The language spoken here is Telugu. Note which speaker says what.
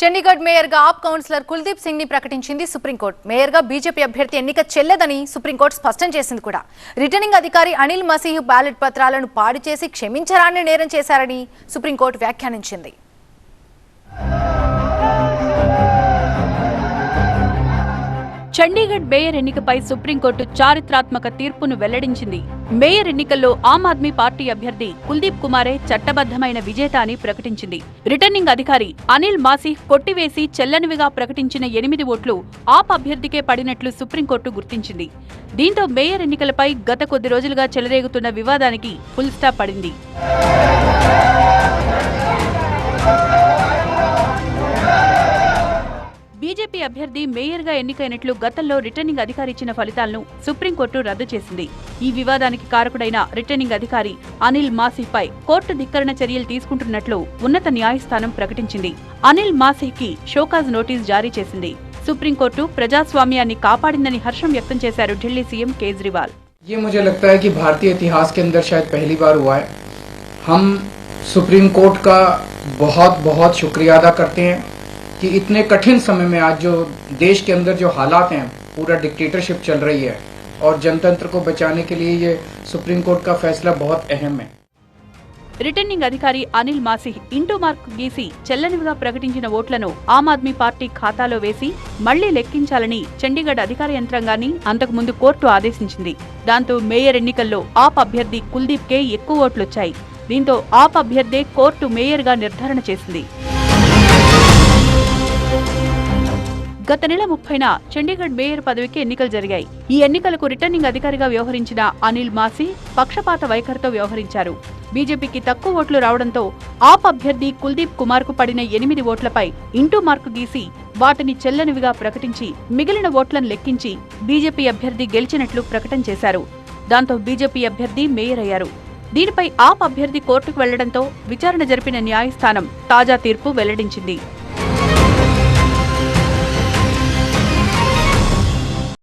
Speaker 1: చండీగఢ్ మేయర్గా ఆప్ కౌన్సిలర్ కుల్దీప్ సింగ్ని ప్రకటించింది సుప్రీంకోర్టు. మేయర్గా బీజేపీ అభ్యర్థి ఎన్నిక చెల్లదని సుప్రీంకోర్టు స్పష్టం చేసింది కూడా. రిటర్నింగ్ అధికారి అనిల్ మసీహ్ బ్యాలెట్ పత్రాలను పాడు చేసి క్షమించరాని నేరం చేశారని సుప్రీంకోర్టు వ్యాఖ్యానించింది.
Speaker 2: చండీగఢ్ మేయర్ ఎన్నికపై సుప్రీంకోర్టు చారిత్రాత్మక తీర్పును వెల్లడించింది. మేయర్ ఎన్నికల్లో ఆమ్ ఆద్మీ పార్టీ అభ్యర్థి కుల్దీప్ కుమారే చట్టబద్దమైన విజేత అని ప్రకటించింది. రిటర్నింగ్ అధికారి అనిల్ మాసిహ్ కొట్టివేసి చెల్లనివిగా ప్రకటించిన ఎనిమిది ఓట్లు ఆప్ అభ్యర్థికే పడినట్లు సుప్రీంకోర్టు గుర్తించింది. దీంతో మేయర్ ఎన్నికలపై గత కొద్ది రోజులుగా చెలరేగుతున్న వివాదానికి ఫుల్ స్టాప్ పడింది. అభ్యర్థి మేయర్గా ఎన్నికైనట్లు గతంలో రిటర్నింగ్ అధికారి ఇచ్చిన ఫలితాలను సుప్రీంకోర్టు రద్దు చేసింది ఈ వివాదానికి కారకుడైన రిటర్నింగ్ అధికారి అనిల్ మాసిహ్పై కోర్టు ధిక్కరణ చర్యలు తీసుకుంటున్నట్లు ఉన్నత న్యాయస్థానం ప్రకటించింది అనిల్ మాసిహ్కి షోకాజ్ నోటీస్ జారీ చేసింది సుప్రీంకోర్టు ప్రజాస్వామ్యాన్ని కాపాడిందని హర్షం వ్యక్తం చేశారు ఢిల్లీ సీఎం కేజ్రీవాల్
Speaker 3: ये मुझे लगता है कि भारतीय इतिहास के अंदर शायद पहली बार हुआ है हम सुप्रीम कोर्ट का बहुत बहुत शुक्रिया अदा करते हैं कि इतने कठिन समय में आज जो देश के अंदर जो हालात हैं पूरा डिक्टेटरशिप चल रही है और जनतंत्र को बचाने के लिए ये सुप्रीम कोर्ट का फैसला बहुत अहम है
Speaker 2: రిటర్నింగ్ అధికారి అనిల్ మాసిహ్ ఇంటూ మార్క్ గీసి చెల్లనివిగా ప్రకటించిన ఓట్లను ఆమ్ ఆద్మీ పార్టీ ఖాతాలో వేసి మళ్లీ లెక్కించాలని చండీగఢ్ అధికార యంత్రాంగాన్ని అంతకుముందు కోర్టు ఆదేశించింది దాంతో మేయర్ ఎన్నికల్లో ఆప్ అభ్యర్థి కుల్దీప్ కే ఎక్కువ ఓట్లొచ్చాయి దీంతో ఆప్ అభ్యర్థే కోర్టు మేయర్గా నిర్ధారణ చేసింది గత నెల ముప్పైన చండీగఢ్ మేయర్ పదవికి ఎన్నికలు జరిగాయి. ఈ ఎన్నికలకు రిటర్నింగ్ అధికారిగా వ్యవహరించిన అనిల్ మాసి పక్షపాత వైఖరితో వ్యవహరించారు. బీజేపీకి తక్కువ ఓట్లు రావడంతో ఆప్ అభ్యర్థి కుల్దీప్ కుమార్కు పడిన ఎనిమిది ఓట్లపై ఇంటూ మార్కు గీసి వాటిని చెల్లనివిగా ప్రకటించి మిగిలిన ఓట్లను లెక్కించి బీజేపీ అభ్యర్థి గెలిచినట్లు ప్రకటన చేశారు. దాంతో బీజేపీ అభ్యర్థి మేయర్ అయ్యారు. దీనిపై ఆప్ అభ్యర్థి కోర్టుకు వెళ్ళడంతో విచారణ జరిపిన న్యాయస్థానం తాజా తీర్పు వెల్లడించింది.